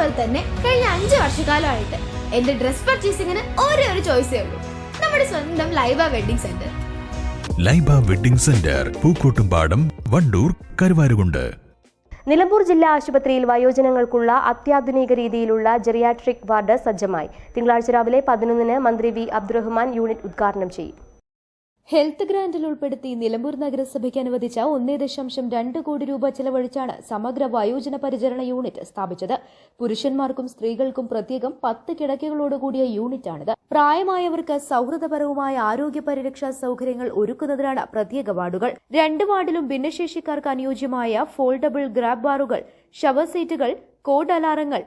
അതുപോലെ തന്നെ കഴിഞ്ഞ അഞ്ച് വർഷക്കാലമായിട്ട് എന്റെ ഡ്രസ് പർച്ചേസിങ്ങിന് ഒരേ ഒരു ചോയ്സേ ഉള്ളൂ. നമ്മുടെ സ്വന്തം Laiba wedding centre. Laiba wedding centre Pookkottumpadam Wandoor Karuvarakundu. Nilambur ജില്ലാ ആശുപത്രിയിൽ വയോജനങ്ങൾക്കുള്ള അത്യാധുനിക രീതിയിലുള്ള ജെറിയാട്രിക് വാർഡ് സജ്ജമായി. തിങ്കളാഴ്ച രാവിലെ പതിനൊന്നിന് മന്ത്രി വി അബ്ദുറഹ്മാൻ യൂണിറ്റ് ഉദ്ഘാടനം ചെയ്യും. ഹെൽത്ത് ഗ്രാന്റിൽ ഉൾപ്പെടുത്തി നിലമ്പൂർ നഗരസഭയ്ക്ക് അനുവദിച്ച ഒന്നേ ദശാംശം രണ്ട് കോടി രൂപ ചെലവഴിച്ചാണ് സമഗ്ര വയോജന പരിചരണ യൂണിറ്റ് സ്ഥാപിച്ചത്. പുരുഷന്മാർക്കും സ്ത്രീകൾക്കും പ്രത്യേകം പത്ത് കിടക്കകളോടുകൂടിയ യൂണിറ്റാണിത്. പ്രായമായവർക്ക് സൗഹൃദപരവുമായ ആരോഗ്യ പരിരക്ഷാ സൌകര്യങ്ങൾ ഒരുക്കുന്നതിനാണ് പ്രത്യേക വാർഡുകൾ. രണ്ട് വാർഡിലും ഭിന്നശേഷിക്കാർക്ക് അനുയോജ്യമായ ഫോൾഡബിൾ ഗ്രാബ് ബാറുകൾ ഷവർ സീറ്റുകൾ കോഡ് അലാറങ്ങൾ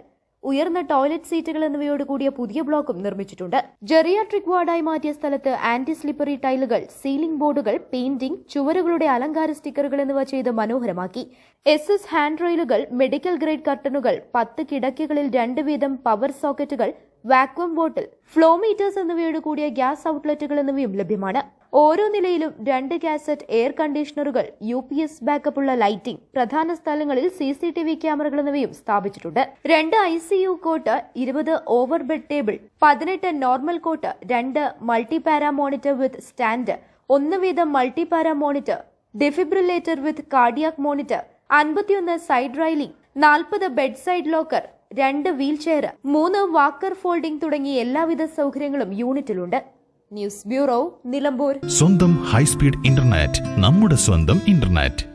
ഉയർന്ന ടോയ്ലറ്റ് സീറ്റുകൾ എന്നിവയോട് കൂടിയ പുതിയ ബ്ലോക്കും നിർമ്മിച്ചിട്ടുണ്ട്. ജെറിയാട്രിക് വാർഡായി മാറ്റിയ സ്ഥലത്ത് ആന്റി സ്ലിപ്പറി ടൈലുകൾ സീലിംഗ് ബോർഡുകൾ പെയിന്റിംഗ് ചുവരുകളുടെ അലങ്കാര സ്റ്റിക്കറുകൾ എന്നിവ ചെയ്ത് മനോഹരമാക്കി. എസ് എസ് ഹാൻഡ് റെയിലുകൾ മെഡിക്കൽ ഗ്രേഡ് കർട്ടനുകൾ പത്ത് കിടക്കകളിൽ രണ്ട് വീതം പവർ സോക്കറ്റുകൾ വാക്വം ബോട്ടിൽ ഫ്ലോമീറ്റേഴ്സ് എന്നിവയോട് കൂടിയ ഗ്യാസ് ഔട്ട്ലെറ്റുകൾ എന്നിവയും ലഭ്യമാണ്. ഓരോ നിലയിലും രണ്ട് കാസറ്റ് എയർ കണ്ടീഷണറുകൾ യു പി എസ് ബാക്കപ്പ് ഉള്ള ലൈറ്റിംഗ് പ്രധാന സ്ഥലങ്ങളിൽ സി സി ടി വി ക്യാമറകൾ എന്നിവയും സ്ഥാപിച്ചിട്ടുണ്ട്. രണ്ട് ഐ സി യു കോട്ട് ഇരുപത് ഓവർ ബെഡ് ടേബിൾ പതിനെട്ട് നോർമൽ കോട്ട് രണ്ട് multi para monitor with stand ഒന്ന് വീതം multi para monitor defibrillator with cardiac monitor അൻപത്തിയൊന്ന് സൈഡ് റൈലിംഗ് നാൽപ്പത് ബെഡ് സൈഡ് ലോക്കർ രണ്ട് വീൽ ചെയർ മൂന്ന് വാക്കർ ഫോൾഡിംഗ് തുടങ്ങി എല്ലാവിധ സൗകര്യങ്ങളും യൂണിറ്റിലുണ്ട്. News bureau Nilambur. സ്വന്തം ഹൈസ്പീഡ് ഇന്റർനെറ്റ് നമ്മുടെ സ്വന്തം ഇന്റർനെറ്റ്.